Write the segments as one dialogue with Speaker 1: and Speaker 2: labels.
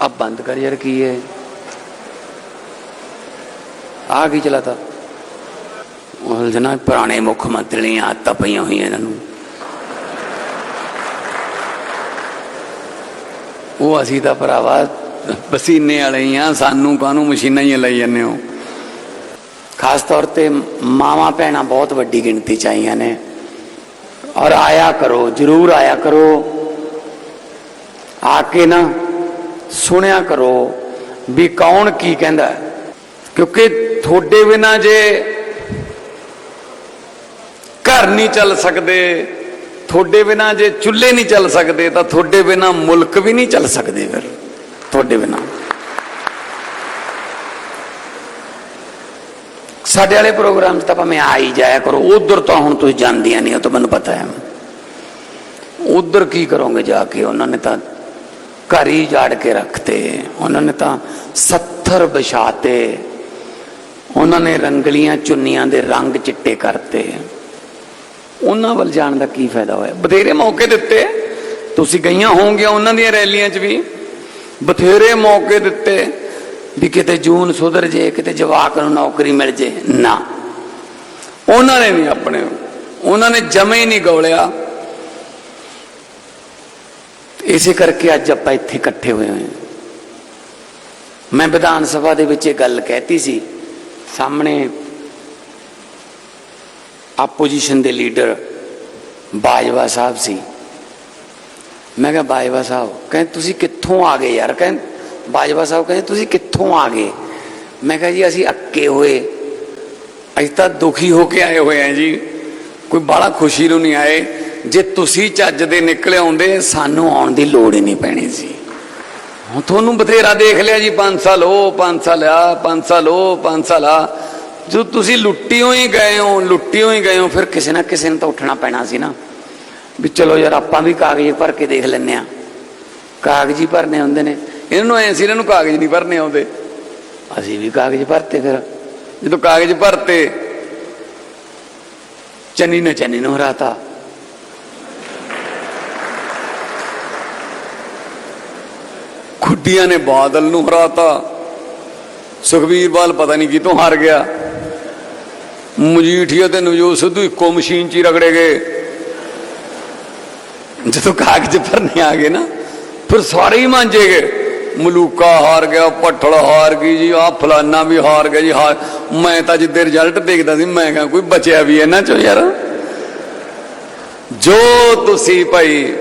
Speaker 1: अब बंद कर यार की है ਆ ਕੀ ਚਲਾਤਾ ਉਲਝਣਾ ਪੁਰਾਣੇ ਮੁੱਖ ਮੰਤਰੀ ਦੀਆਂ ਆਦਤਾਂ ਪਈਆਂ ਹੋਈਆਂ ਇਹਨਾਂ ਨੂੰ ਉਹ ਅਸੀਂ ਤਾਂ ਭਰਾਵਾ ਪਸੀਨੇ ਵਾਲੇ ਹੀ ਆ ਸਾਨੂੰ ਕਾਹਨੂੰ ਮਸ਼ੀਨਾਂ ਹੀ ਲਈ ਜਾਂਦੇ ਹੋ ਖਾਸ ਤੌਰ ਤੇ ਮਾਵਾਂ ਭੈਣਾਂ ਬਹੁਤ ਵੱਡੀ ਗਿਣਤੀ ਚ ਆਈਆਂ ਨੇ ਔਰ ਆਇਆ ਕਰੋ ਜਰੂਰ ਆਇਆ ਕਰੋ ਆ ਕੇ ਨਾ ਸੁਣਿਆ ਕਰੋ ਵੀ ਕੌਣ ਕੀ ਕਹਿੰਦਾ ਕਿਉਂਕਿ ਤੁਹਾਡੇ ਬਿਨਾ ਜੇ ਘਰ ਨਹੀਂ ਚੱਲ ਸਕਦੇ, ਤੁਹਾਡੇ ਬਿਨਾ ਜੇ ਚੁੱਲ੍ਹੇ ਨਹੀਂ ਚੱਲ ਸਕਦੇ, ਤਾਂ ਤੁਹਾਡੇ ਬਿਨਾ ਮੁਲਕ ਵੀ ਨਹੀਂ ਚੱਲ ਸਕਦੇ ਫਿਰ, ਤੁਹਾਡੇ ਬਿਨਾ। ਸਾਡੇ ਵਾਲੇ ਪ੍ਰੋਗਰਾਮ 'ਚ ਤਾਂ ਭਾਵੇਂ ਆ ਹੀ ਜਾਇਆ ਕਰੋ, ਉਧਰ ਤਾਂ ਹੁਣ ਤੁਸੀਂ ਜਾਂਦੀਆਂ ਨਹੀਂ, ਉਹ ਤਾਂ ਮੈਨੂੰ ਪਤਾ ਹੈ। ਉਧਰ ਕੀ ਕਰੋਗੇ ਜਾ ਕੇ, ਉਹਨਾਂ ਨੇ ਤਾਂ ਘਰ ਹੀ ਜਾੜ ਕੇ ਰੱਖਤੇ। ਉਹਨਾਂ ਨੇ ਤਾਂ 70 ਵਿਛਾਤੇ। ਉਹਨਾਂ ਨੇ ਰੰਗਲੀਆਂ ਚੁੰਨੀਆਂ ਦੇ ਰੰਗ ਚਿੱਟੇ ਕਰਤੇ। ਉਹਨਾਂ ਵੱਲ ਜਾਣ ਦਾ ਕੀ ਫਾਇਦਾ ਹੋਇਆ? ਬਥੇਰੇ ਮੌਕੇ ਦਿੱਤੇ। ਤੁਸੀਂ ਗਈਆਂ ਹੋਵੋਗੀਆਂ ਉਹਨਾਂ ਦੀਆਂ ਰੈਲੀਆਂ 'ਚ ਵੀ। ਬਥੇਰੇ ਮੌਕੇ ਦਿੱਤੇ ਵੀ ਕਿਤੇ ਜੂਨ ਸੁਧਰ ਜੇ, ਕਿਤੇ ਜਵਾਕ ਨੂੰ ਨੌਕਰੀ ਮਿਲ ਜੇ। ਨਾ। ਉਹਨਾਂ ਨੇ ਵੀ ਆਪਣੇ ਉਹਨਾਂ ਨੇ ਜਮੇ ਹੀ ਨਹੀਂ ਗੋਲਿਆ। ਇਸੇ ਕਰਕੇ ਅੱਜ ਆਪਾਂ ਇੱਥੇ ਇਕੱਠੇ ਹੋਏ ਹੋਏ ਹਾਂ ਮੈਂ ਵਿਧਾਨ ਸਭਾ ਦੇ ਵਿੱਚ ਇਹ ਗੱਲ ਕਹਿਤੀ ਸੀ ਸਾਹਮਣੇ ਆਪੋਜੀਸ਼ਨ ਦੇ ਲੀਡਰ ਬਾਜਵਾ ਸਾਹਿਬ ਸੀ ਮੈਂ ਕਿਹਾ ਬਾਜਵਾ ਸਾਹਿਬ ਕਹਿੰਦੇ ਤੁਸੀਂ ਕਿੱਥੋਂ ਆ ਗਏ ਯਾਰ ਕਹਿੰਦੇ ਬਾਜਵਾ ਸਾਹਿਬ ਕਹਿੰਦੇ ਤੁਸੀਂ ਕਿੱਥੋਂ ਆ ਗਏ ਮੈਂ ਕਿਹਾ ਜੀ ਅਸੀਂ ਅੱਕੇ ਹੋਏ ਅਸੀਂ ਤਾਂ ਦੁਖੀ ਹੋ ਕੇ ਆਏ ਹੋਏ ਆ ਜੀ ਕੋਈ ਬਾਹਲਾ ਖੁਸ਼ੀ ਨੂੰ ਨਹੀਂ ਆਏ ਜੇ ਤੁਸੀਂ ਚੱਜ ਦੇ ਨਿਕਲੇ ਆਉਂਦੇ, ਸਾਨੂੰ ਆਉਣ ਦੀ ਲੋੜ ਹੀ ਨਹੀਂ ਪੈਣੀ ਸੀ ਹੁਣ ਤੁਹਾਨੂੰ ਬਥੇਰਾ ਦੇਖ ਲਿਆ ਜੀ 5 ਸਾਲ ਉਹ 5 ਸਾਲ ਆ 5 ਸਾਲ ਉਹ 5 ਸਾਲ ਆ। ਜੋ ਤੁਸੀਂ ਲੁੱਟਿਓ ਹੀ ਗਏ ਹੋ, ਲੁੱਟਿਓ ਹੀ ਗਏ ਹੋ, ਫਿਰ ਕਿਸੇ ਨਾ ਕਿਸੇ ਨੂੰ ਤਾਂ ਉੱਠਣਾ ਪੈਣਾ ਸੀ ਨਾ। ਵੀ ਚਲੋ ਯਾਰ, ਆਪਾਂ ਵੀ ਕਾਗਜ਼ ਭਰ ਕੇ ਦੇਖ ਲੈਨੇ ਆ ਕਾਗਜ਼ ਹੀ ਭਰਨੇ ਹੁੰਦੇ ਨੇ। ਇਹਨਾਂ ਨੂੰ ਐਂ ਸੀ, ਇਹਨਾਂ ਨੂੰ ਕਾਗਜ਼ ਨਹੀਂ ਭਰਨੇ ਆਉਂਦੇ। ਅਸੀਂ ਵੀ ਕਾਗਜ਼ ਭਰਤੇ ਫਿਰ। ਜਦੋਂ ਕਾਗਜ਼ ਭਰਤੇ, ਚੰਨੀ ਨੇ ਚੰਨੀ ਨੂੰ ਹਰਾਤਾ। ਖੁੱਡੀਆਂ ਨੇ ਬਾਦਲ ਨੂੰ ਹਰਾਤਾ। ਸੁਖਬੀਰ ਬਾਲ ਪਤਾ ਨਹੀਂ ਕਿਤੋਂ ਹਾਰ ਗਿਆ। ਮਜੀਠੀਆ ਤੇ ਨਵਜੋਤ ਸਿੱਧੂ ਇੱਕੋ ਮਸ਼ੀਨ 'ਚ ਹੀ ਰਗੜੇ ਗਏ। ਜਦੋਂ ਕਾਗਜ਼ ਭਰਨੇ ਆ ਗਏ ਨਾ, ਫਿਰ ਸਾਰੇ ਹੀ ਮਾਂਜੇ ਗਏ। ਮਲੂਕਾ ਹਾਰ ਗਿਆ, ਪੱਠਲ ਹਾਰ ਗਈ ਜੀ ਆ ਫਲਾਨਾ ਵੀ ਹਾਰ ਗਿਆ ਜੀ ਹਾਰ ਮੈਂ ਤਾਂ ਜਿੱਦੇ ਰਿਜ਼ਲਟ ਦੇਖਦਾ ਸੀ, ਮੈਂ ਕਿਹਾ ਕੋਈ ਬਚਿਆ ਵੀ ਇਹਨਾਂ ਚੋਂ ਯਾਰ। ਜੋ ਤੁਸੀਂ ਭਾਈ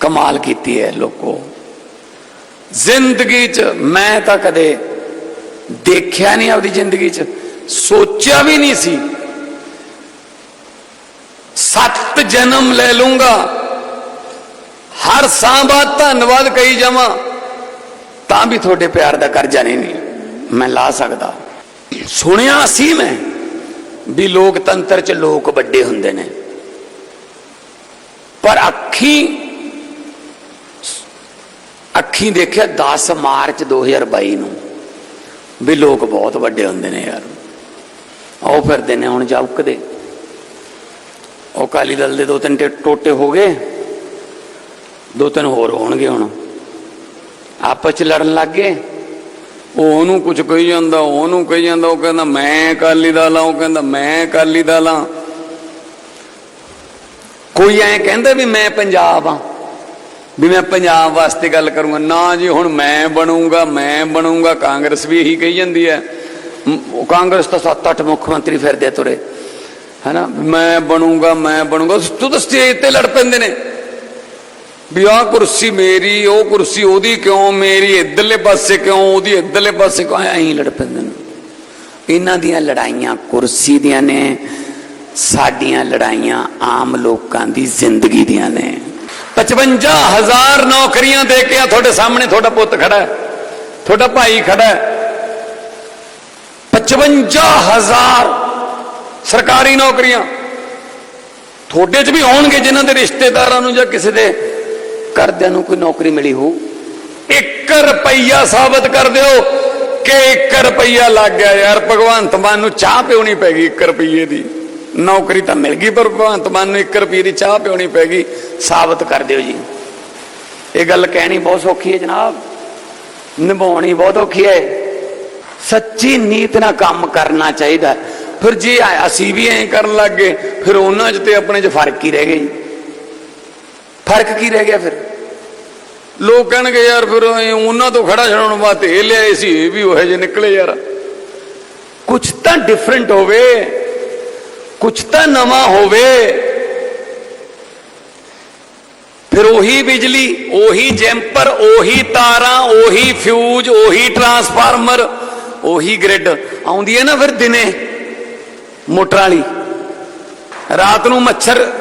Speaker 1: ਕਮਾਲ ਕੀਤੀ ਹੈ ਲੋਕੋ। ਜ਼ਿੰਦਗੀ 'ਚ ਮੈਂ ਤਾਂ ਕਦੇ ਦੇਖਿਆ ਨਹੀਂ ਆਪਦੀ ਜ਼ਿੰਦਗੀ 'ਚ, ਸੋਚਿਆ ਵੀ ਨਹੀਂ ਸੀ। ਸੱਤ ਜਨਮ ਲੈ ਲੂੰਗਾ, ਹਰ ਸਾਹ ਬਾਅਦ ਧੰਨਵਾਦ ਕਹੀ ਜਾਵਾਂ, ਤਾਂ ਵੀ ਤੁਹਾਡੇ ਪਿਆਰ ਦਾ ਕਰਜ਼ਾ ਨਹੀਂ ਨਹੀਂ ਮੈਂ ਲਾ ਸਕਦਾ। ਸੁਣਿਆ ਸੀ ਮੈਂ ਵੀ ਲੋਕਤੰਤਰ 'ਚ ਲੋਕ ਵੱਡੇ ਹੁੰਦੇ ਨੇ। ਪਰ ਅੱਖੀ ਅੱਖੀਂ ਦੇਖਿਆ 10 ਮਾਰਚ 2022 ਨੂੰ। ਵੀ ਲੋਕ ਬਹੁਤ ਵੱਡੇ ਹੁੰਦੇ ਨੇ ਯਾਰ। ਉਹ ਫਿਰਦੇ ਨੇ ਹੁਣ ਜਾਉਕਦੇ ਉਹ ਕਾਲੀ ਦਲ ਦੇ ਦੋ ਤਿੰਨ ਟੇ- ਟੋਟੇ ਹੋ ਗਏ। ਦੋ ਤਿੰਨ ਹੋਰ ਹੋਣਗੇ ਹੁਣ। ਆਪਸ ਚ ਲੜਨ ਲੱਗ ਗਏ। ਉਹ ਉਹਨੂੰ ਕੁਝ ਕਹੀ ਜਾਂਦਾ, ਉਹਨੂੰ ਕਹੀ ਜਾਂਦਾ, ਉਹ ਕਹਿੰਦਾ, ਮੈਂ ਕਾਲੀ ਦਲ ਲਾਂ ਉਹ ਕਹਿੰਦਾ, ਮੈਂ ਕਾਲੀ ਦਲ ਲਾਂ ਕੋਈ ਐ ਕਹਿੰਦਾ ਵੀ ਮੈਂ ਪੰਜਾਬ ਆ ਵੀ ਮੈਂ ਪੰਜਾਬ ਵਾਸਤੇ ਗੱਲ ਕਰੂੰਗਾ। ਨਾ ਜੀ ਹੁਣ ਮੈਂ ਬਣੂੰਗਾ ਮੈਂ ਬਣੂੰਗਾ, ਕਾਂਗਰਸ ਵੀ ਇਹੀ ਕਹੀ ਜਾਂਦੀ ਹੈ। ਕਾਂਗਰਸ ਤਾਂ ਸੱਤ ਅੱਠ ਮੁੱਖ ਮੰਤਰੀ ਫਿਰਦੇ ਤੁਰੇ। ਹੈਨਾ? ਮੈਂ ਬਣੂੰਗਾ ਮੈਂ ਬਣੂੰਗਾ। ਤੂੰ ਤਾਂ ਸਟੇਜ ਤੇ ਲੜ ਪੈਂਦੇ ਨੇ। ਵੀ ਆਹ ਕੁਰਸੀ ਮੇਰੀ, ਉਹ ਕੁਰਸੀ ਉਹਦੀ ਕਿਉਂ ਮੇਰੀ? ਇਧਰਲੇ ਪਾਸੇ ਕਿਉਂ ਉਹਦੀ? ਇਧਰਲੇ ਪਾਸੇ ਕਿਉਂ? ਐਂ ਲੜ ਪੈਂਦੇ ਨੇ। ਇਹਨਾਂ ਦੀਆਂ ਲੜਾਈਆਂ ਕੁਰਸੀ ਦੀਆਂ ਨੇ, ਸਾਡੀਆਂ ਲੜਾਈਆਂ ਆਮ ਲੋਕਾਂ ਦੀ ਜ਼ਿੰਦਗੀ ਦੀਆਂ ਨੇ। 55000 ਨੌਕਰੀਆਂ ਦੇ ਕੇ ਆ ਤੁਹਾਡੇ ਸਾਹਮਣੇ ਤੁਹਾਡਾ ਪੁੱਤ ਖੜਾ ਹੈ, ਤੁਹਾਡਾ ਭਾਈ ਖੜਾ ਹੈ। 55000 ਸਰਕਾਰੀ ਨੌਕਰੀਆਂ ਤੁਹਾਡੇ 'ਚ ਵੀ ਹੋਣਗੇ ਜਿਨ੍ਹਾਂ ਦੇ ਰਿਸ਼ਤੇਦਾਰਾਂ ਨੂੰ ਜਾਂ ਕਿਸੇ ਦੇ ਘਰਦਿਆਂ ਨੂੰ ਕੋਈ ਨੌਕਰੀ ਮਿਲੀ ਹੋ 1 ਰੁਪਈਆ ਸਾਬਤ ਕਰ ਦਿਓ ਕਿ 1 ਰੁਪਈਆ ਲੱਗ ਗਿਆ ਯਾਰ ਭਗਵੰਤ ਮਾਨ ਨੂੰ ਚਾਹ ਪਿਉਣੀ ਪੈ ਗਈ 1 ਰੁਪਈਏ ਦੀ। ਨੌਕਰੀ ਤਾਂ ਮਿਲ ਗਈ, ਪਰ ਭਗਵੰਤ ਮਾਨ ਨੂੰ 1 ਰੁਪਈਏ ਦੀ ਚਾਹ ਪਿਉਣੀ ਪੈ ਗਈ। ਸਾਬਤ ਕਰ ਦਿਓ ਜੀ। ਇਹ ਗੱਲ ਕਹਿਣੀ ਬਹੁਤ ਸੌਖੀ ਹੈ ਜਨਾਬ। ਨਿਭਾਉਣੀ ਬਹੁਤ ਔਖੀ ਹੈ। ਸੱਚੀ ਨੀਤ ਨਾਲ ਕੰਮ ਕਰਨਾ ਚਾਹੀਦਾ। ਫਿਰ ਜੇ ਅਸੀਂ ਵੀ ਐਂ ਕਰਨ ਲੱਗ ਗਏ, ਫਿਰ ਉਹਨਾਂ 'ਚ ਤੇ ਆਪਣੇ 'ਚ ਫ਼ਰਕ ਹੀ ਰਹਿ ਗਏ ਜੀ। ਫ਼ਰਕ ਕੀ ਰਹਿ ਗਿਆ ਫਿਰ?
Speaker 2: ਲੋਕ ਕਹਿਣਗੇ, ਯਾਰ ਫਿਰ ਉਹਨਾਂ ਤੋਂ ਖੜਾ ਛਡਾਉਣ ਵਾਸਤੇ ਇਹ ਲਿਆਏ ਸੀ, ਇਹ ਵੀ ਉਹ ਜਿਹੇ ਨਿਕਲੇ ਯਾਰ।
Speaker 1: ਕੁਝ ਤਾਂ ਡਿਫਰੈਂਟ ਹੋਵੇ। ਕੁਛ ਤਾਂ ਨਵਾਂ ਹੋਵੇ। ਫਿਰ ਉਹੀ ਬਿਜਲੀ, ਉਹੀ ਜੈਂਪਰ, ਉਹੀ ਤਾਰਾਂ, ਉਹੀ ਫਿਊਜ਼, ਉਹੀ ਟਰਾਂਸਫਾਰਮਰ, ਉਹੀ ਗ੍ਰਿਡ। ਆਉਂਦੀ ਹੈ ਨਾ ਫਿਰ ਦਿਨੇ ਮੋਟਰ ਵਾਲੀ। ਰਾਤ ਨੂੰ ਮੱਛਰ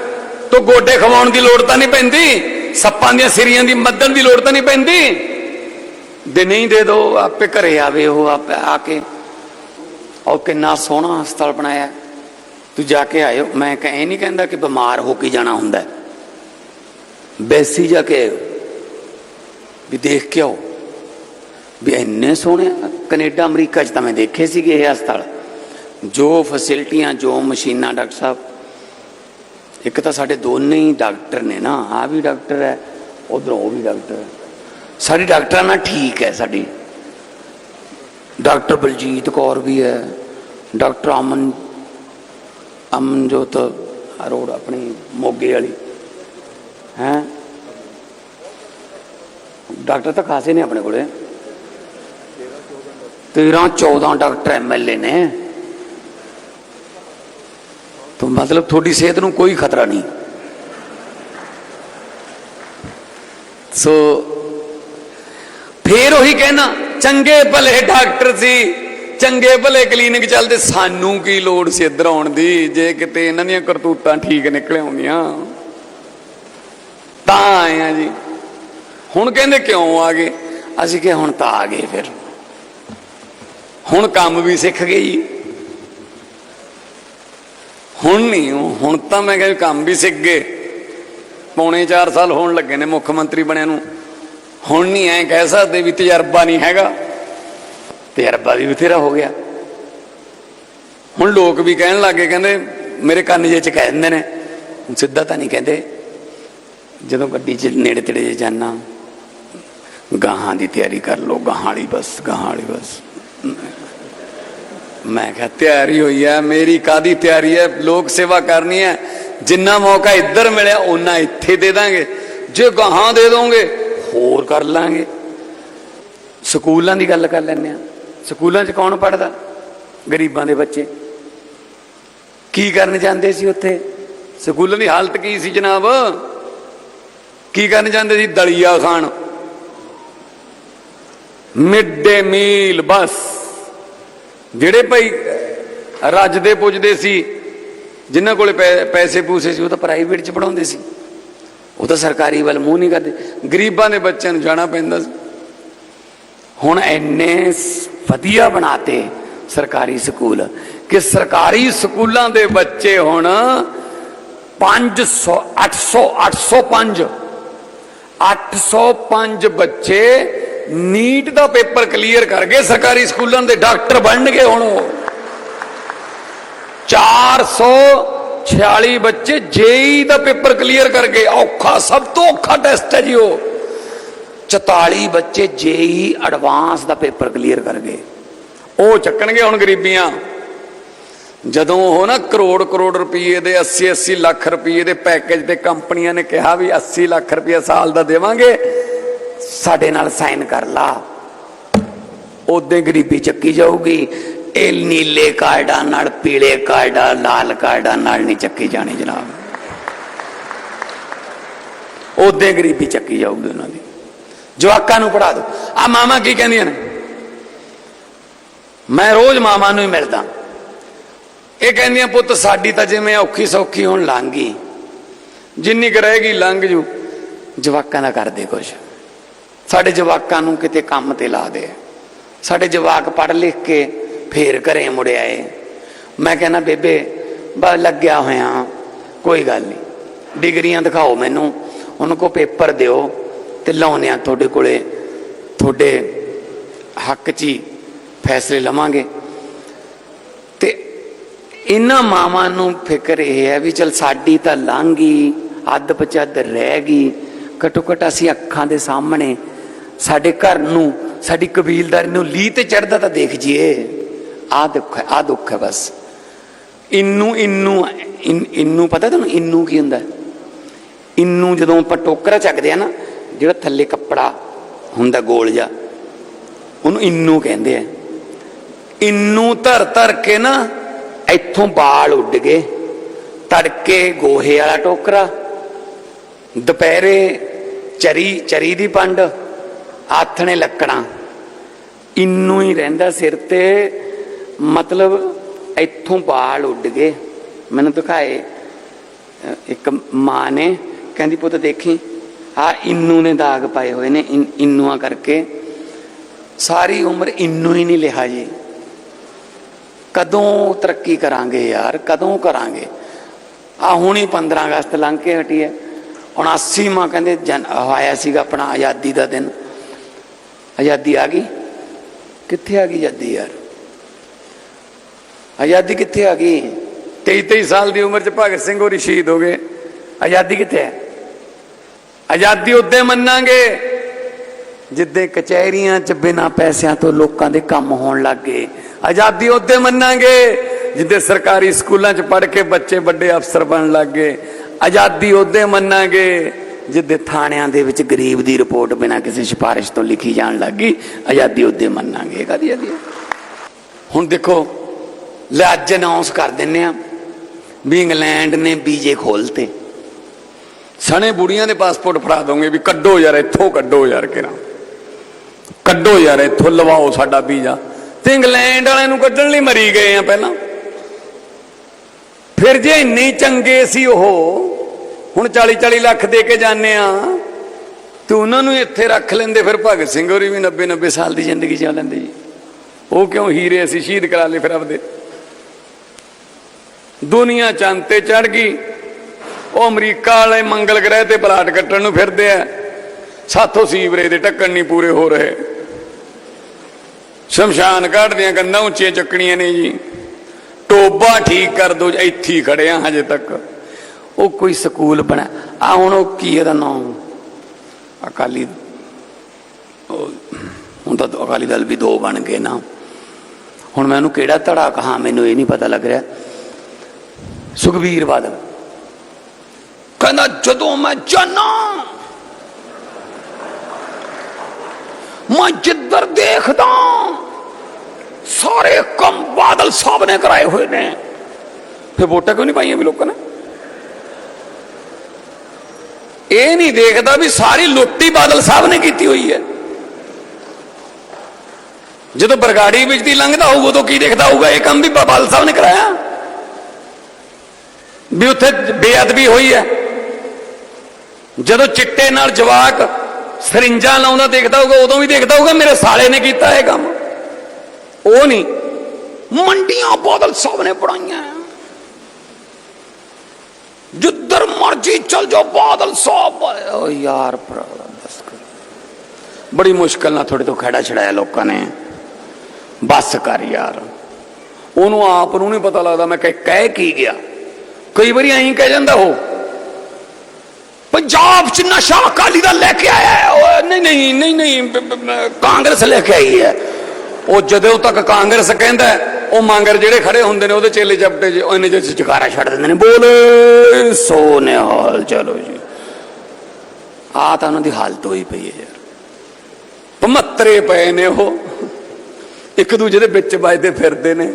Speaker 1: ਤੋਂ ਗੋਡੇ ਖਵਾਉਣ ਦੀ ਲੋੜ ਤਾਂ ਨਹੀਂ ਪੈਂਦੀ। ਸੱਪਾਂ ਦੀਆਂ ਸਿਰੀਆਂ ਦੀ ਮੱਦਣ ਦੀ ਲੋੜ ਤਾਂ ਨਹੀਂ ਪੈਂਦੀ। ਦਿਨੇ ਹੀ ਦੇ ਦੋ, ਆਪੇ ਘਰੇ ਆਵੇ ਉਹ, ਆਪੇ ਆ ਕੇ। ਉਹ ਕਿੰਨਾ ਸੋਹਣਾ ਹਸਪਤਾਲ ਬਣਾਇਆ। ਤੂੰ ਜਾ ਕੇ ਆਇਓ। ਮੈਂ ਕਹੇ ਨਹੀਂ ਕਹਿੰਦਾ ਕਿ ਬਿਮਾਰ ਹੋ ਕੇ ਜਾਣਾ ਹੁੰਦਾ ਹੈ। ਬੈਸੀ ਜਾ ਕੇ ਆਇਓ। ਵੀ ਦੇਖ ਕੇ ਆਓ। ਵੀ ਇੰਨੇ ਸੋਹਣੇ ਕੈਨੇਡਾ, ਅਮਰੀਕਾ 'ਚ ਤਾਂ ਮੈਂ ਦੇਖੇ ਸੀਗੇ ਇਹ ਹਸਪਤਾਲ। ਜੋ ਫੈਸਿਲਿਟੀਆਂ ਜੋ ਮਸ਼ੀਨਾਂ, ਡਾਕਟਰ ਸਾਹਿਬ। ਇੱਕ ਤਾਂ ਸਾਡੇ ਦੋਨੇ ਹੀ ਡਾਕਟਰ ਨੇ ਨਾ। ਆ ਵੀ ਡਾਕਟਰ ਹੈ, ਉਧਰੋਂ ਉਹ ਵੀ ਡਾਕਟਰ ਹੈ। ਸਾਡੀ ਡਾਕਟਰਾਂ ਨਾਲ ਠੀਕ ਹੈ ਸਾਡੀ। ਡਾਕਟਰ ਬਲਜੀਤ ਕੌਰ ਵੀ ਹੈ। ਡਾਕਟਰ ਅਮਨ ਅਮਨਜੋਤ ਅਰੋੜ ਆਪਣੀ ਮੋਗੇ ਵਾਲੀ। ਹੈ? ਡਾਕਟਰ ਤਾਂ ਖਾਸੇ ਨੇ ਆਪਣੇ ਕੋਲੇ। 13 14 ਡਾਕਟਰ ਐਮਐਲਏ ਨੇ। ਤਾਂ ਮਤਲਬ ਤੁਹਾਡੀ ਸਿਹਤ ਨੂੰ ਕੋਈ ਖਤਰਾ ਨਹੀਂ। ਸੋ, ਫੇਰ ਉਹੀ ਕਹਿਣਾ ਚੰਗੇ ਭਲੇ ਡਾਕਟਰ ਸੀ। ਚੰਗੇ ਭਲੇ ਕਲੀਨਿਕ ਚੱਲਦੇ, ਸਾਨੂੰ ਕੀ ਲੋੜ ਸੀ ਇੱਧਰ ਆਉਣ ਦੀ? ਜੇ ਕਿਤੇ ਇਹਨਾਂ ਦੀਆਂ ਕਰਤੂਤਾਂ ਠੀਕ ਨਿਕਲ ਆਉਂਦੀਆਂ ਤਾਂ ਆਏ ਆ ਜੀ। ਹੁਣ ਕਹਿੰਦੇ ਕਿਉਂ ਆ ਗਏ? ਅਸੀਂ ਕਿ ਹੁਣ ਤਾਂ ਆ ਗਏ ਫਿਰ। ਹੁਣ ਕੰਮ ਵੀ ਸਿੱਖ ਗਏ ਜੀ। ਹੁਣ ਨਹੀਂ, ਹੁਣ ਤਾਂ ਮੈਂ ਕਿਹਾ ਕੰਮ ਵੀ ਸਿੱਖ ਗਏ। ਪੌਣੇ 4 ਸਾਲ ਹੋਣ ਲੱਗੇ ਨੇ ਮੁੱਖ ਮੰਤਰੀ ਬਣਿਆ ਨੂੰ। ਹੁਣ ਨਹੀਂ ਐ ਕਹਿ ਸਕਦੇ ਵੀ ਤਜਰਬਾ ਨਹੀਂ ਹੈਗਾ। ਤਜਰਬਾ ਵੀ ਬਥੇਰਾ ਹੋ ਗਿਆ। ਹੁਣ ਲੋਕ ਵੀ ਕਹਿਣ ਲੱਗੇ ਕਹਿੰਦੇ ਮੇਰੇ ਕੰਨ ਜੇ ਚ ਕਹਿ ਦਿੰਦੇ ਨੇ। ਸਿੱਧਾ ਤਾਂ ਨਹੀਂ ਕਹਿੰਦੇ, ਜਦੋਂ ਗੱਡੀ 'ਚ ਨੇੜੇ ਤੇੜੇ ਜੇ ਜਾਣਾ ਗਾਹਾਂ ਦੀ ਤਿਆਰੀ ਕਰ ਲੋ ਗਾਹਾਂ ਵਾਲੀ ਬਸ, ਗਾਹਾਂ ਵਾਲੀ ਬਸ। ਮੈਂ ਕਿਹਾ, ਤਿਆਰੀ ਹੋਈ ਹੈ ਮੇਰੀ ਕਾਦੀ ਤਿਆਰੀ ਹੈ ਲੋਕ ਸੇਵਾ ਕਰਨੀ ਹੈ ਜਿੰਨਾ ਮੌਕਾ ਇੱਧਰ ਮਿਲਿਆ ਉਹਨਾਂ ਇੱਥੇ ਦੇ ਦਾਂਗੇ। ਜੇ ਗਾਹਾਂ ਦੇ ਦੋਗੇ, ਹੋਰ ਕਰ ਲਾਂਗੇ। ਸਕੂਲਾਂ ਦੀ ਗੱਲ ਕਰ ਲੈਂਦੇ ਆ। ਸਕੂਲਾਂ 'ਚ ਕੌਣ ਪੜਦਾ ਗਰੀਬਾਂ ਦੇ ਬੱਚੇ। ਕੀ ਕਰਨ ਜਾਂਦੇ ਸੀ ਉੱਥੇ? ਸਕੂਲਾਂ ਦੀ ਹਾਲਤ ਕੀ ਸੀ ਜਨਾਬ? ਕੀ ਕਰਨ ਜਾਂਦੇ ਸੀ? ਦਲੀਆ ਖਾਣ। ਮਿਡ ਡੇ ਮੀਲ, ਬਸ। ਜਿਹੜੇ ਭਾਈ ਰੱਜਦੇ ਪੁੱਜਦੇ ਸੀ, ਜਿਨ੍ਹਾਂ ਕੋਲੇ ਪੈ- ਪੈਸੇ ਪੂਸੇ ਸੀ, ਉਹ ਤਾਂ ਪ੍ਰਾਈਵੇਟ ਚ ਪੜਾਉਂਦੇ ਸੀ। ਉਹ ਤਾਂ ਸਰਕਾਰੀ ਵੱਲ ਮੂੰਹ ਨਹੀਂ ਕਰਦੇ। ਗਰੀਬਾਂ ਦੇ ਬੱਚਿਆਂ ਨੂੰ ਜਾਣਾ ਪੈਂਦਾ ਸੀ। ਹੁਣ ਇੰਨੇ ਸ- ਵਧੀਆ ਬਣਾਤੇ ਸਰਕਾਰੀ ਸਕੂਲ ਕਿ ਸਰਕਾਰੀ ਸਕੂਲਾਂ ਦੇ ਬੱਚੇ ਹੁਣ 500 800 805 805 ਬੱਚੇ ਨੀਟ ਦਾ ਪੇਪਰ ਕਲੀਅਰ ਕਰ ਗਏ ਸਰਕਾਰੀ ਸਕੂਲਾਂ ਦੇ ਡਾਕਟਰ ਬਣਨਗੇ ਹੁਣ ਉਹ। 446 ਬੱਚੇ ਜੇਈ ਦਾ ਪੇਪਰ ਕਲੀਅਰ ਕਰ ਗਏ ਔਖਾ, ਸਭ ਤੋਂ ਔਖਾ ਟੈਸਟ ਹੈ ਜੀ ਉਹ। 44 ਬੱਚੇ ਜੇਈ ਐਡਵਾਂਸ ਦਾ ਪੇਪਰ ਕਲੀਅਰ ਕਰ ਗਏ ਉਹ ਚੱਕਣਗੇ ਹੁਣ ਗਰੀਬੀਆਂ। ਜਦੋਂ ਉਹ ਨਾ ਕਰੋੜ ਕਰੋੜ ਰੁਪਏ ਦੇ 80 80 ਲੱਖ ਰੁਪਏ ਦੇ ਪੈਕੇਜ ਤੇ ਕੰਪਨੀਆਂ ਨੇ ਕਿਹਾ ਵੀ 80 ਲੱਖ ਰੁਪਏ ਸਾਲ ਦਾ ਦੇਵਾਂਗੇ, ਸਾਡੇ ਨਾਲ ਸਾਈਨ ਕਰ ਲਾ। ਉਦੋਂ ਗਰੀਬੀ ਚੱਕੀ ਜਾਊਗੀ। ਇਹ ਨੀਲੇ ਕਾਰਡਾਂ ਨਾਲ, ਪੀਲੇ ਕਾਰਡਾਂ, ਲਾਲ ਕਾਰਡਾਂ ਨਾਲ ਨਹੀਂ ਚੱਕੀ ਜਾਣੀ ਜਨਾਬ। ਉਦੋਂ ਗਰੀਬੀ ਚੱਕੀ ਜਾਊਗੀ ਉਹਨਾਂ ਦੀ। ਜਵਾਕਾਂ ਨੂੰ ਪੜਾ ਦਿਓ ਆ ਮਾਮਾ ਕੀ ਕਹਿੰਦੀਆਂ ਨੇ? ਮੈਂ ਰੋਜ਼ ਮਾਮਾ ਨੂੰ ਹੀ ਮਿਲਦਾ। ਇਹ ਕਹਿੰਦੀਆਂ, ਪੁੱਤ, ਸਾਡੀ ਤਾਂ ਜਿਵੇਂ ਔਖੀ ਸੌਖੀ ਹੁਣ ਲੰਘ ਗਈ। ਜਿੰਨੀ ਕੁ ਰਹੇਗੀ ਲੰਘ ਜੂ। ਜਵਾਕਾਂ ਦਾ ਕਰਦੇ ਕੁਛ। ਸਾਡੇ ਜਵਾਕਾਂ ਨੂੰ ਕਿਤੇ ਕੰਮ ਤੇ ਲਾ ਦੇ। ਸਾਡੇ ਜਵਾਕ ਪੜ੍ਹ ਲਿਖ ਕੇ ਫੇਰ ਘਰੇ ਮੁੜ ਆਏ। ਮੈਂ ਕਹਿੰਦਾ, ਬੇਬੇ, ਬਸ ਲੱਗਿਆ ਹੋਇਆ। ਕੋਈ ਗੱਲ ਨਹੀਂ ਡਿਗਰੀਆਂ ਦਿਖਾਓ ਮੈਨੂੰ। ਉਹਨਾਂ ਕੋ ਪੇਪਰ ਦਿਓ। ਤੇ ਲਾਉਨੇ ਆ ਤੁਹਾਡੇ ਕੋਲੇ। ਤੁਹਾਡੇ ਹੱਕ 'ਚ ਹੀ ਫੈਸਲੇ ਲਵਾਂਗੇ। ਤੇ ਇਹਨਾਂ ਮਾਵਾਂ ਨੂੰ ਫਿਕਰ ਇਹ ਹੈ ਵੀ ਚਲ ਸਾਡੀ ਤਾਂ ਲੰਘ ਗਈ, ਅੱਧ ਪਚੱਦ ਰਹਿ ਗਈ। ਘੱਟੋ ਘੱਟ ਅਸੀਂ ਅੱਖਾਂ ਦੇ ਸਾਹਮਣੇ ਸਾਡੇ ਘਰ ਨੂੰ, ਸਾਡੀ ਕਬੀਲਦਾਰੀ ਨੂੰ ਲੀ ਤੇ ਚੜਦਾ ਤਾਂ ਦੇਖ ਜੀਏ ਆ ਦੁੱਖ ਹੈ ਆ ਦੁੱਖ ਹੈ ਬਸ। ਇੰਨੂ, ਇਨੂੰ, ਇਨ- ਪਤਾ ਤੁਹਾਨੂੰ ਇਨੂੰ ਕੀ ਹੁੰਦਾ? ਇਨੂੰ ਜਦੋਂ ਆਪਾਂ ਟੋਕਰਾ ਚੱਕਦੇ ਆ ਨਾ ਜਿਹੜਾ ਥੱਲੇ ਕੱਪੜਾ ਹੁੰਦਾ ਗੋਲ ਜਿਹਾ, ਉਹਨੂੰ ਇੰਨੂ ਕਹਿੰਦੇ ਆ। ਇੰਨੂ ਧਰ ਧਰ ਕੇ ਨਾ ਇੱਥੋਂ ਬਾਲ ਉੱਡ ਗਏ, ਤੜਕੇ ਗੋਹੇ ਵਾਲਾ ਟੋਕਰਾ, ਦੁਪਹਿਰੇ ਚਰੀ ਚਰੀ ਦੀ ਪੰਡ, ਆਥਣੇ ਲੱਕੜਾਂ। ਇੰਨੂ ਹੀ ਰਹਿੰਦਾ ਸਿਰ ਤੇ, ਮਤਲਬ ਇੱਥੋਂ ਬਾਲ ਉੱਡ ਗਏ। ਮੈਨੂੰ ਦਿਖਾਏ ਇੱਕ ਮਾਂ ਨੇ, ਕਹਿੰਦੀ, ਪੁੱਤ ਦੇਖੀ ਆ ਇੰਨੂ ਨੇ ਦਾਗ ਪਾਏ ਹੋਏ ਨੇ, ਇਨ- ਇੰਨੂਆਂ ਕਰਕੇ। ਸਾਰੀ ਉਮਰ ਇੰਨੂ ਹੀ ਨਹੀਂ ਲਿਆ ਜੀ। ਕਦੋਂ ਤਰੱਕੀ ਕਰਾਂਗੇ ਯਾਰ, ਕਦੋਂ ਕਰਾਂਗੇ? ਆ ਹੁਣ ਹੀ 15 ਅਗਸਤ ਲੰਘ ਕੇ ਹਟੀ ਹੈ 79ਵਾਂ ਕਹਿੰਦੇ ਜਨ ਆਇਆ ਸੀਗਾ ਆਪਣਾ ਆਜ਼ਾਦੀ ਦਾ ਦਿਨ। ਆਜ਼ਾਦੀ ਆ ਗਈ? ਕਿੱਥੇ ਆ ਗਈ ਆਜ਼ਾਦੀ ਯਾਰ? ਆਜ਼ਾਦੀ ਕਿੱਥੇ ਆ ਗਈ?
Speaker 2: 23 23 ਸਾਲ ਦੀ ਉਮਰ 'ਚ ਭਗਤ ਸਿੰਘ ਹੋਰੀ ਸ਼ਹੀਦ ਹੋ ਗਏ।
Speaker 1: ਆਜ਼ਾਦੀ ਕਿੱਥੇ ਹੈ
Speaker 2: ਆਜ਼ਾਦੀ ਉਦੋਂ ਮੰਨਾਂਗੇ।
Speaker 1: ਜਿੱਦੇ ਕਚਹਿਰੀਆਂ 'ਚ ਬਿਨਾਂ ਪੈਸਿਆਂ ਤੋਂ ਲੋਕਾਂ ਦੇ ਕੰਮ ਹੋਣ ਲੱਗ ਗਏ,
Speaker 2: ਆਜ਼ਾਦੀ ਉਦੋਂ ਮੰਨਾਂਗੇ। ਜਿੱਦੇ ਸਰਕਾਰੀ ਸਕੂਲਾਂ 'ਚ ਪੜ੍ਹ ਕੇ ਬੱਚੇ ਵੱਡੇ ਅਫਸਰ ਬਣਨ ਲੱਗ ਗਏ, ਆਜ਼ਾਦੀ ਉਦੋਂ ਮੰਨਾਂਗੇ।
Speaker 1: ਜਿੱਦੇ ਥਾਣਿਆਂ ਦੇ ਵਿੱਚ ਗਰੀਬ ਦੀ ਰਿਪੋਰਟ ਬਿਨਾਂ ਕਿਸੇ ਸਿਫਾਰਿਸ਼ ਤੋਂ ਲਿਖੀ ਜਾਣ ਲੱਗੀ ਆਜ਼ਾਦੀ ਉਹਦੇ ਮੰਨਾਂਗੇ। ਕਦੀ ਆਜ਼ਾਦੀ ਹੁਣ ਦੇਖੋ, ਲੈ ਅੱਜ ਅਨਾਉਂਸ ਕਰ ਦਿੰਨੇ ਆ ਵੀ ਇੰਗਲੈਂਡ ਨੇ ਬੀਜੇ ਖੋਲਤੇ
Speaker 2: ਸਣੇ ਬੁੜੀਆਂ ਦੇ ਪਾਸਪੋਰਟ ਫੜਾ ਦੋਗੇ ਵੀ ਕੱਢੋ ਯਾਰ, ਇੱਥੋਂ ਕੱਢੋ ਯਾਰ ਕਿਰਾ। ਕੱਢੋ ਯਾਰ, ਇੱਥੋਂ ਲਵਾਓ ਸਾਡਾ ਵੀਜ਼ਾ। ਤੇ ਇੰਗਲੈਂਡ ਵਾਲਿਆਂ ਨੂੰ ਕੱਢਣ ਲਈ ਮਰੀ ਗਏ ਆ ਪਹਿਲਾਂ। ਫਿਰ ਜੇ ਇੰਨੇ ਚੰਗੇ ਸੀ ਉਹ, ਹੁਣ 40 40 ਲੱਖ ਦੇ ਕੇ ਜਾਂਦੇ ਆ, ਤੇ ਉਹਨਾਂ ਨੂੰ ਇੱਥੇ ਰੱਖ ਲੈਂਦੇ, ਫਿਰ ਭਗਤ ਸਿੰਘ ਹੋਰੀ ਵੀ 90 90 ਸਾਲ ਦੀ ਜ਼ਿੰਦਗੀ ਜਿਉ ਲੈਂਦੇ ਜੀ। ਉਹ ਕਿਉਂ ਹੀਰੇ ਅਸੀਂ ਸ਼ਹੀਦ ਕਰਾ ਲਏ ਫਿਰ ਆਪਦੇ। ਦੁਨੀਆ ਚੰਦ ਤੇ ਚੜ ਗਈ। ਉਹ ਅਮਰੀਕਾ ਵਾਲੇ ਮੰਗਲ ਗ੍ਰਹਿ ਤੇ ਪਲਾਟ ਕੱਟਣ ਨੂੰ ਫਿਰਦੇ ਆ। ਸਾਥੋਂ ਸੀਵਰੇ ਦੇ ਢੱਕਣ ਨਹੀਂ ਪੂਰੇ ਹੋ ਰਹੇ। ਸ਼ਮਸ਼ਾਨ ਘਾਟ ਦੀਆਂ ਕੰਧਾਂ ਉੱਚੀਆਂ ਚੱਕਣੀਆਂ ਨੇ ਜੀ। ਟੋਬਾ ਠੀਕ ਕਰ ਦੋ ਇੱਥੇ ਖੜੇ ਆ ਹਜੇ ਤੱਕ।
Speaker 1: ਉਹ ਕੋਈ ਸਕੂਲ ਬਣਾ। ਆ ਹੁਣ ਉਹ ਕੀ ਇਹਦਾ ਨਾਮ? ਅਕਾਲੀ ਉਹ, ਹੁਣ ਤਾਂ ਅਕਾਲੀ ਦਲ ਵੀ ਦੋ ਬਣ ਗਏ ਨਾ। ਹੁਣ ਮੈਂ ਉਹਨੂੰ ਕਿਹੜਾ ਧੜਾ ਕਹਾ? ਮੈਨੂੰ ਇਹ ਨਹੀਂ ਪਤਾ ਲੱਗ ਰਿਹਾ। ਸੁਖਬੀਰ ਬਾਦਲ। ਕਹਿੰਦਾ ਜਦੋਂ ਮੈਂ ਜਾਣਾ ਮੈਂ ਜਿੱਧਰ ਦੇਖਦਾ ਸਾਰੇ ਕੰਮ ਬਾਦਲ ਸਾਹਿਬ ਨੇ ਕਰਾਏ ਹੋਏ ਨੇ ਫਿਰ ਵੋਟਾਂ ਕਿਉਂ ਨਹੀਂ ਪਾਈਆਂ ਵੀ ਲੋਕਾਂ ਨੇ ਇਹ ਨਹੀਂ ਦੇਖਦਾ ਵੀ ਸਾਰੀ ਲੁੱਟੀ ਬਾਦਲ ਸਾਹਿਬ ਨੇ ਕੀਤੀ ਹੋਈ ਹੈ ਜਦੋਂ ਬਰਗਾੜੀ ਵਿੱਚ ਦੀ ਲੰਘਦਾ ਹੋਊ ਉਦੋਂ ਕੀ ਦੇਖਦਾ ਹੋਊਗਾ ਇਹ ਕੰਮ ਵੀ ਬਾਦਲ ਸਾਹਿਬ ਨੇ ਕਰਾਇਆ ਵੀ ਉੱਥੇ ਬੇਅਦਬੀ ਹੋਈ ਹੈ ਜਦੋਂ ਚਿੱਟੇ ਨਾਲ ਜਵਾਕ ਸਰਿੰਜਾਂ ਲਾਉਂਦਾ ਦੇਖਦਾ ਹੋਊਗਾ, ਉਦੋਂ ਵੀ ਦੇਖਦਾ ਹੋਊਗਾ, ਮੇਰੇ ਸਾਲੇ ਨੇ ਕੀਤਾ ਇਹ ਕੰਮ। ਉਹ ਨਹੀਂ, ਮੰਡੀਆਂ ਬਾਦਲ ਸਾਹਿਬ ਨੇ ਪੜਾਈਆਂ ਜਿੱਧਰ ਮਰਜ਼ੀ ਚਲ ਜਾਓ, ਬਾਦਲ ਸਾਹਿਬ ਓ ਯਾਰ ਭਰਾ ਬਸ ਕਰ। ਬੜੀ ਮੁਸ਼ਕਲ ਨਾਲ ਤੁਹਾਡੇ ਤੋਂ ਖੜਾ ਛੜਾਇਆ ਲੋਕਾਂ ਨੇ। ਬਸ ਕਰ ਯਾਰ। ਉਹਨੂੰ ਆਪ ਨੂੰ ਨਹੀਂ ਪਤਾ ਲੱਗਦਾ ਮੈਂ ਕਹਿ ਕੀ ਗਿਆ। ਕਈ ਵਾਰੀ ਐਂ ਕਹਿ ਜਾਂਦਾ ਉਹ। ਪੰਜਾਬ ਚ ਨਸ਼ਾ ਅਕਾਲੀ ਦਾ ਲੈ ਕੇ ਆਇਆ ਓਏ, ਨਹੀਂ ਨਹੀਂ ਨਹੀਂ ਨਹੀਂ ਕਾਂਗਰਸ ਲੈ ਕੇ ਆਈ ਹੈ। ਉਹ ਜਦੋਂ ਤੱਕ ਕਾਂਗਰਸ ਕਹਿੰਦਾ ਉਹ ਮੰਗਰ ਜਿਹੜੇ ਖੜੇ ਹੁੰਦੇ ਨੇ ਉਹਦੇ ਚੇਲੇ ਚਪਟੇ ਚ ਉਹਨੇ ਜਿਹੇ ਚਕਾਰਾ ਛੱਡ ਦਿੰਦੇ ਨੇ। ਬੋਲੇ ਸੋ ਨਿਹਾਲ ਚਲੋ ਜੀ। ਆ ਤਾਂ ਉਹਨਾਂ ਦੀ ਹਾਲਤ ਹੋਈ ਪਈ ਹੈ ਯਾਰ।
Speaker 2: ਪਮੱਤਰੇ ਪਏ ਨੇ ਉਹ। ਇੱਕ ਦੂਜੇ ਦੇ ਵਿੱਚ ਵੱਜਦੇ ਫਿਰਦੇ ਨੇ।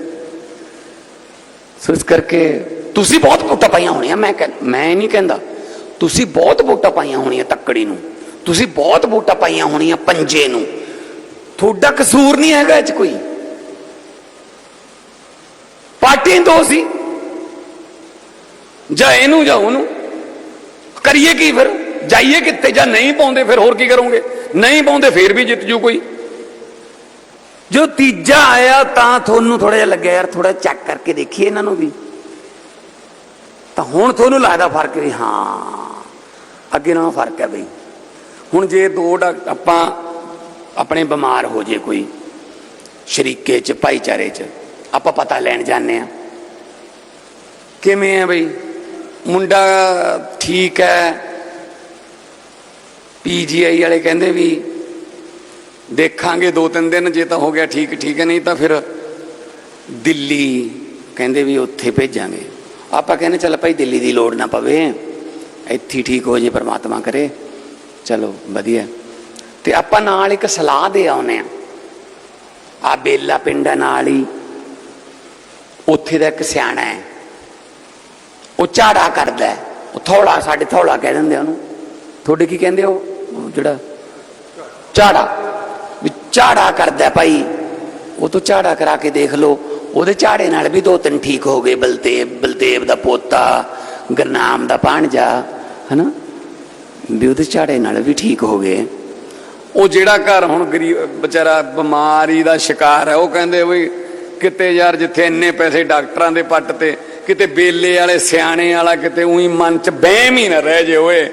Speaker 1: ਸੋ ਇਸ ਕਰਕੇ ਤੁਸੀਂ ਬਹੁਤ ਵੋਟਾਂ ਪਾਈਆਂ ਹੋਣੀਆਂ, ਮੈਂ ਕਹਿ, ਮੈਂ ਨਹੀਂ ਕਹਿੰਦਾ। ਤੁਸੀਂ ਬਹੁਤ ਵੋਟਾਂ ਪਾਈਆਂ ਹੋਣੀਆਂ ਤੱਕੜੀ ਨੂੰ। ਤੁਸੀਂ ਬਹੁਤ ਵੋਟਾਂ ਪਾਈਆਂ ਹੋਣੀਆਂ ਪੰਜੇ ਨੂੰ। ਤੁਹਾਡਾ ਕਸੂਰ ਨਹੀਂ ਹੈਗਾ ਇਹ ਚ ਕੋਈ। ਪਾਰਟੀ ਦੋ ਸੀ।
Speaker 2: ਜਾਂ ਇਹਨੂੰ ਜਾਂ ਉਹਨੂੰ।
Speaker 1: ਕਰੀਏ ਕੀ ਫਿਰ?
Speaker 2: ਜਾਈਏ ਕਿੱਥੇ? ਜਾਂ ਨਹੀਂ ਪਾਉਂਦੇ ਫਿਰ ਹੋਰ ਕੀ ਕਰੋਗੇ? ਨਹੀਂ ਪਾਉਂਦੇ ਫਿਰ ਵੀ ਜਿੱਤ ਜੂ ਕੋਈ।
Speaker 1: ਜੋ ਤੀਜਾ ਆਇਆ ਤਾਂ ਤੁਹਾਨੂੰ ਥੋੜਾ ਜਿਹਾ ਲੱਗਿਆ ਯਾਰ ਥੋੜਾ ਚੈੱਕ ਕਰਕੇ ਦੇਖੀਏ ਇਹਨਾਂ ਨੂੰ ਵੀ। ਤਾਂ ਹੁਣ ਤੁਹਾਨੂੰ ਲੱਗਦਾ ਫ਼ਰਕ ਵੀ, ਹਾਂ। ਅੱਗੇ ਨਾਲੋਂ ਫ਼ਰਕ ਹੈ ਬਈ। ਹੁਣ ਜੇ ਦੋ ਡਾਕ- ਆਪਾਂ ਆਪਣੇ ਬਿਮਾਰ ਹੋ ਜੇ ਕੋਈ, ਸ਼ਰੀਕੇ ਚ, ਭਾਈਚਾਰੇ ਚ, ਆਪਾਂ ਪਤਾ ਲੈਣ ਜਾਂਦੇ ਆ ਕਿਵੇਂ ਆ ਬਈ? ਮੁੰਡਾ ਠੀਕ ਹੈ।
Speaker 2: ਪੀਜੀਆਈ ਵਾਲੇ ਕਹਿੰਦੇ ਵੀ ਦੇਖਾਂਗੇ ਦੋ ਤਿੰਨ ਦਿਨ, ਜੇ ਤਾਂ ਹੋ ਗਿਆ ਠੀਕ ਠੀਕ ਹੈ, ਨਹੀਂ ਤਾਂ ਫਿਰ
Speaker 1: ਦਿੱਲੀ ਕਹਿੰਦੇ ਵੀ ਉੱਥੇ ਭੇਜਾਂਗੇ। ਆਪਾਂ ਕਹਿੰਦੇ ਚੱਲ ਭਾਈ ਦਿੱਲੀ ਦੀ ਲੋੜ ਨਾ ਪਵੇ। ਇੱਥੇ ਠੀਕ ਹੋ ਜੇ, ਪਰਮਾਤਮਾ ਕਰੇ। ਚਲੋ, ਵਧੀਆ। ਤੇ ਆਪਾਂ ਨਾਲ ਇੱਕ ਸਲਾਹ ਦੇ ਆਉਨੇ ਆ ਆ ਬੇਲਾ ਪਿੰਡ ਆ ਨਾਲ ਹੀ। ਉੱਥੇ ਦਾ ਇੱਕ ਸਿਆਣਾ ਹੈ। ਉਹ ਝਾੜਾ ਕਰਦਾ ਉਹ ਥੋੜਾ, ਸਾਡੇ ਥੋੜਾ ਕਹਿ ਦਿੰਦੇ ਉਹਨੂੰ। ਤੁਹਾਡੇ ਕੀ ਕਹਿੰਦੇ ਹੋ? ਉਹ ਜਿਹੜਾ ਝਾੜਾ। ਵੀ ਝਾੜਾ ਕਰਦਾ ਭਾਈ। ਉਹ ਤੋਂ ਝਾੜਾ ਕਰਾ ਕੇ ਦੇਖ ਲਓ। ਉਹਦੇ ਝਾੜੇ ਨਾਲ ਵੀ ਦੋ ਤਿੰਨ ਠੀਕ ਹੋ ਗਏ। ਬਲਦੇਵ ਬਲਦੇਵ ਦਾ ਪੋਤਾ, ਗਰਨਾਮ ਦਾ ਭਾਣਜਾ। ਹਨਾ? ਵੀ ਉਹਦੇ ਝਾੜੇ ਨਾਲ ਵੀ ਠੀਕ ਹੋ ਗਏ।
Speaker 2: ਉਹ ਜਿਹੜਾ ਘਰ ਹੁਣ ਗਰੀਬ ਵਿਚਾਰਾ ਬਿਮਾਰੀ ਦਾ ਸ਼ਿਕਾਰ ਹੈ ਉਹ ਕਹਿੰਦੇ ਵੀ ਕਿਤੇ ਯਾਰ ਜਿੱਥੇ ਇੰਨੇ ਪੈਸੇ ਡਾਕਟਰਾਂ ਦੇ ਪੱਟ ਤੇ ਕਿਤੇ ਬੇਲੇ ਵਾਲੇ ਸਿਆਣੇ ਵਾਲਾ ਕਿਤੇ ਉਹੀ ਮਨ ਚ ਵਹਿਮ ਹੀ ਨਾ ਰਹਿ ਜੇ ਓਏ।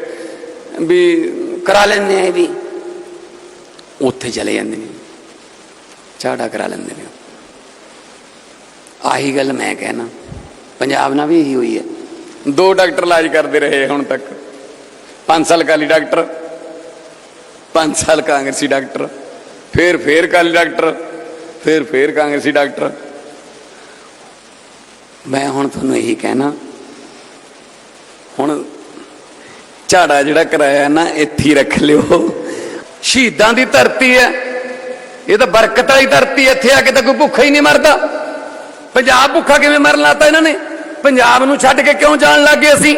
Speaker 2: ਵੀ
Speaker 1: ਕਰਾ ਲੈਂਦੇ ਆ ਇਹ ਵੀ। ਉੱਥੇ ਚਲੇ ਜਾਂਦੇ ਨੇ। ਝਾੜਾ ਕਰਾ ਲੈਂਦੇ ਨੇ। ਆਹੀ ਗੱਲ ਮੈਂ ਕਹਿਣਾ। ਪੰਜਾਬ ਨਾਲ ਵੀ ਇਹੀ ਹੋਈ ਹੈ।
Speaker 2: ਦੋ ਡਾਕਟਰ ਇਲਾਜ ਕਰਦੇ ਰਹੇ ਹੁਣ ਤੱਕ। 5 ਸਾਲ ਕਾਲੀ ਡਾਕਟਰ 5 ਸਾਲ ਕਾਂਗਰਸੀ ਡਾਕਟਰ, ਫਿਰ ਫਿਰ ਕਾਲੀ ਡਾਕਟਰ, ਫਿਰ ਫਿਰ ਕਾਂਗਰਸੀ ਡਾਕਟਰ।
Speaker 1: ਮੈਂ ਹੁਣ ਤੁਹਾਨੂੰ ਇਹੀ ਕਹਿਣਾ,
Speaker 2: ਹੁਣ ਝਾੜਾ ਜਿਹੜਾ ਕਰਾਇਆ ਨਾ, ਇੱਥੇ ਰੱਖ ਲਿਓ। ਸ਼ਹੀਦਾਂ ਦੀ ਧਰਤੀ ਹੈ, ਇਹ ਤਾਂ ਬਰਕਤ ਵਾਲੀ ਧਰਤੀ ਇੱਥੇ ਆ ਕੇ ਤਾਂ ਕੋਈ ਭੁੱਖਾ ਹੀ ਨਹੀਂ ਮਰਦਾ। ਪੰਜਾਬ ਭੁੱਖਾ ਕਿਵੇਂ ਮਰਨ ਲਾਤਾ ਇਹਨਾਂ ਨੇ? ਪੰਜਾਬ ਨੂੰ ਛੱਡ ਕੇ ਕਿਉਂ ਜਾਣ ਲੱਗੇ ਅਸੀਂ?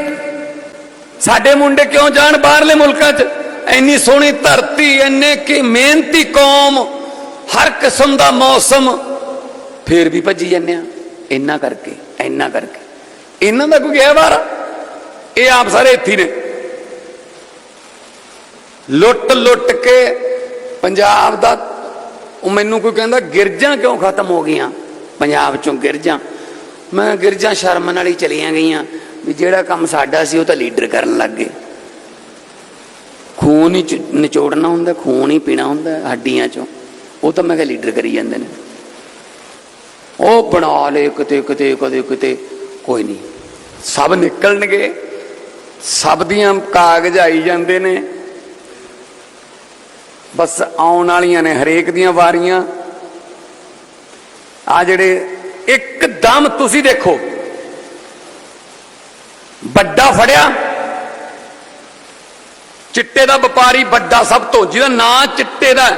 Speaker 2: ਸਾਡੇ ਮੁੰਡੇ ਕਿਉਂ ਜਾਣ ਬਾਹਰਲੇ ਮੁਲਕਾਂ 'ਚ? ਇੰਨੀ ਸੋਹਣੀ ਧਰਤੀ, ਇੰਨੇ ਕੀ ਮਿਹਨਤੀ ਕੌਮ, ਹਰ ਕਿਸਮ ਦਾ ਮੌਸਮ।
Speaker 1: ਫੇਰ ਵੀ ਭੱਜੀ ਜਾਂਦੇ ਆ। ਇੰਨਾ ਕਰਕੇ ਇੰਨਾ ਕਰਕੇ।
Speaker 2: ਇਹਨਾਂ ਦਾ ਕੋਈ ਗਿਆ ਬਾਹਰ ਇਹ ਆਪ ਸਾਰੇ ਇੱਥੇ ਨੇ। ਲੁੱਟ ਲੁੱਟ ਕੇ ਪੰਜਾਬ ਦਾ,
Speaker 1: ਉਹ ਮੈਨੂੰ ਕੋਈ ਕਹਿੰਦਾ, ਗਿਰਜਾਂ ਕਿਉਂ ਖਤਮ ਹੋ ਗਈਆਂ? ਪੰਜਾਬ ਚੋਂ ਗਿਰਜਾਂ। ਮੈਂ ਗਿਰਜਾਂ ਸ਼ਰਮ ਨਾਲ ਹੀ ਚਲੀਆਂ ਗਈਆਂ। ਵੀ ਜਿਹੜਾ ਕੰਮ ਸਾਡਾ ਸੀ ਉਹ ਤਾਂ ਲੀਡਰ ਕਰਨ ਲੱਗ ਗਏ। ਖੂਨ ਹੀ ਨਿਚੋੜਨਾ ਹੁੰਦਾ, ਖੂਨ ਹੀ ਪੀਣਾ ਹੁੰਦਾ ਹੱਡੀਆਂ ਚੋਂ। ਉਹ ਤਾਂ ਮੈਂ ਕਿਹਾ ਲੀਡਰ ਕਰੀ ਜਾਂਦੇ ਨੇ। ਉਹ ਬਣਾ ਲਏ ਕਿਤੇ ਕਿਤੇ, ਕਦੇ ਕਿਤੇ, ਕੋਈ ਨਹੀਂ।
Speaker 2: ਸਭ ਨਿਕਲਣਗੇ। ਸਭ ਦੀਆਂ ਕਾਗਜ਼ ਆਈ ਜਾਂਦੇ ਨੇ। ਬਸ ਆਉਣ ਵਾਲੀਆਂ ਨੇ ਹਰੇਕ ਦੀਆਂ ਵਾਰੀਆਂ। ਆ ਜਿਹੜੇ ਇੱਕਦਮ ਤੁਸੀਂ ਦੇਖੋ। ਵੱਡਾ ਫੜਿਆ। ਚਿੱਟੇ ਦਾ ਵਪਾਰੀ ਵੱਡਾ ਸਭ ਤੋਂ, ਜਿਹਦਾ ਨਾਂ ਚਿੱਟੇ ਦਾ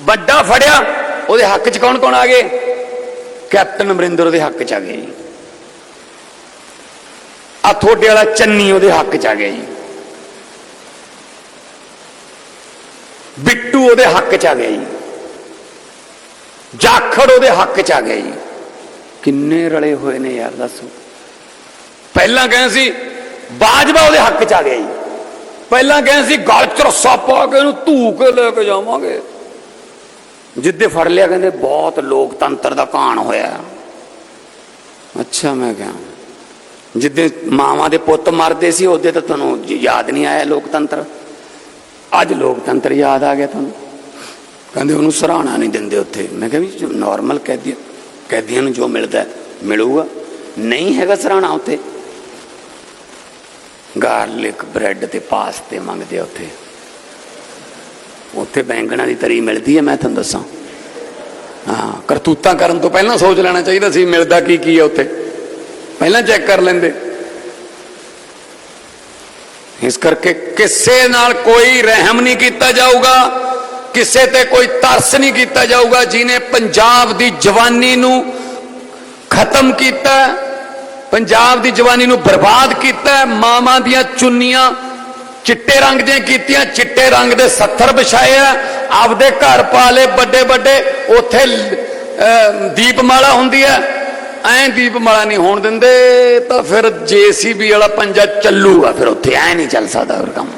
Speaker 2: ਵੱਡਾ ਫੜਿਆ, ਉਹਦੇ ਹੱਕ 'ਚ ਕੌਣ ਕੌਣ ਆ ਗਏ?
Speaker 1: ਕੈਪਟਨ ਅਮਰਿੰਦਰ ਉਹਦੇ ਹੱਕ ਚ ਆ ਗਏ ਜੀ।
Speaker 2: ਆ ਤੁਹਾਡੇ ਵਾਲਾ ਚੰਨੀ ਉਹਦੇ ਹੱਕ 'ਚ ਆ ਗਿਆ ਜੀ। ਬਿੱਟੂ ਉਹਦੇ ਹੱਕ 'ਚ ਆ ਗਿਆ ਜੀ। ਜਾਖੜ ਉਹਦੇ ਹੱਕ 'ਚ ਆ ਗਿਆ ਜੀ।
Speaker 1: ਕਿੰਨੇ ਰਲੇ ਹੋਏ ਨੇ ਯਾਰ, ਦੱਸੋ।
Speaker 2: ਪਹਿਲਾਂ ਕਹਿੰਦੇ ਸੀ, ਬਾਜਵਾ ਉਹਦੇ ਹੱਕ 'ਚ ਆ ਗਿਆ ਜੀ। ਪਹਿਲਾਂ ਕਹਿੰਦੇ ਸੀ, ਗਲ 'ਚ ਰੱਸਾ ਪਾ ਕੇ ਇਹਨੂੰ ਧੂ ਕੇ ਲੈ ਕੇ ਜਾਵਾਂਗੇ।
Speaker 1: ਜਿੱਦੇ ਫੜ ਲਿਆ ਕਹਿੰਦੇ, ਬਹੁਤ ਲੋਕਤੰਤਰ ਦਾ ਕਾਣ ਹੋਇਆ। ਅੱਛਾ, ਮੈਂ ਕਿਹਾ। ਜਿੱਦੇ ਮਾਵਾਂ ਦੇ ਪੁੱਤ ਮਰਦੇ ਸੀ, ਉਹਦੇ ਤਾਂ ਤੁਹਾਨੂੰ ਯਾਦ ਨਹੀਂ ਆਇਆ ਲੋਕਤੰਤਰ? ਅੱਜ ਲੋਕਤੰਤਰ ਯਾਦ ਆ ਗਿਆ ਤੁਹਾਨੂੰ? ਕਹਿੰਦੇ ਉਹਨੂੰ ਸਰਾਣਾ ਨਹੀਂ ਦਿੰਦੇ ਉੱਥੇ। ਮੈਂ ਕਿਹਾ ਵੀ ਨਾਰਮਲ ਕੈਦੀ, ਕੈਦੀਆਂ ਨੂੰ ਜੋ ਮਿਲਦਾ, ਮਿਲੂਗਾ। ਨਹੀਂ ਹੈਗਾ ਸਰਾਣਾ ਉੱਥੇ। ਗਾਰਲਿਕ ਬ੍ਰੈਡ ਤੇ ਪਾਸਤੇ ਮੰਗਦੇ ਉੱਥੇ। ਉੱਥੇ ਬੈਂਗਣਾ ਦੀ ਤਰੀ ਮਿਲਦੀ ਹੈ ਮੈਂ ਤੁਹਾਨੂੰ ਦੱਸਾਂ।
Speaker 2: ਹਾਂ, ਕਰਤੂਤਾਂ ਕਰਨ ਤੋਂ ਪਹਿਲਾਂ ਸੋਚ ਲੈਣਾ ਚਾਹੀਦਾ ਸੀ, ਮਿਲਦਾ ਕੀ ਕੀ ਹੈ ਉੱਥੇ। ਪਹਿਲਾਂ ਚੈੱਕ ਕਰ ਲੈਂਦੇ। ਇਸ ਕਰਕੇ ਕਿਸੇ ਨਾਲ ਕੋਈ ਰਹਿਮ ਨਹੀਂ ਕੀਤਾ ਜਾਊਗਾ, ਕਿਸੇ ਤੇ ਕੋਈ ਤਰਸ ਨਹੀਂ ਕੀਤਾ ਜਾਊਗਾ, ਜਿਨੇ ਪੰਜਾਬ ਦੀ ਜਵਾਨੀ ਨੂੰ ਖਤਮ ਕੀਤਾ ਪੰਜਾਬ ਦੀ ਜਵਾਨੀ ਨੂੰ ਬਰਬਾਦ ਕੀਤਾ ਮਾਵਾਂ ਦੀਆਂ ਚੁੰਨੀਆਂ ਚਿੱਟੇ ਰੰਗ ਦੀਆਂ ਕੀਤੀਆਂ, ਚਿੱਟੇ ਰੰਗ ਦੇ ਸੱਥਰ ਵਿਛਾਏ ਆ। ਆਪਦੇ ਘਰ ਪਾ ਲਏ ਵੱਡੇ ਵੱਡੇ। ਉੱਥੇ ਦੀਪਮਾਲਾ ਹੁੰਦੀ ਹੈ। ਐਂ ਦੀਪਮਾਲਾ ਨਹੀਂ ਹੋਣ ਦਿੰਦੇ, ਤਾਂ ਫਿਰ ਜੀਸੀਬੀ ਵਾਲਾ ਪੰਜਾ ਚੱਲੂਗਾ।
Speaker 1: ਫਿਰ ਉੱਥੇ ਐ ਨਹੀਂ ਚੱਲ ਸਕਦਾ ਹੋਰ ਕੰਮ।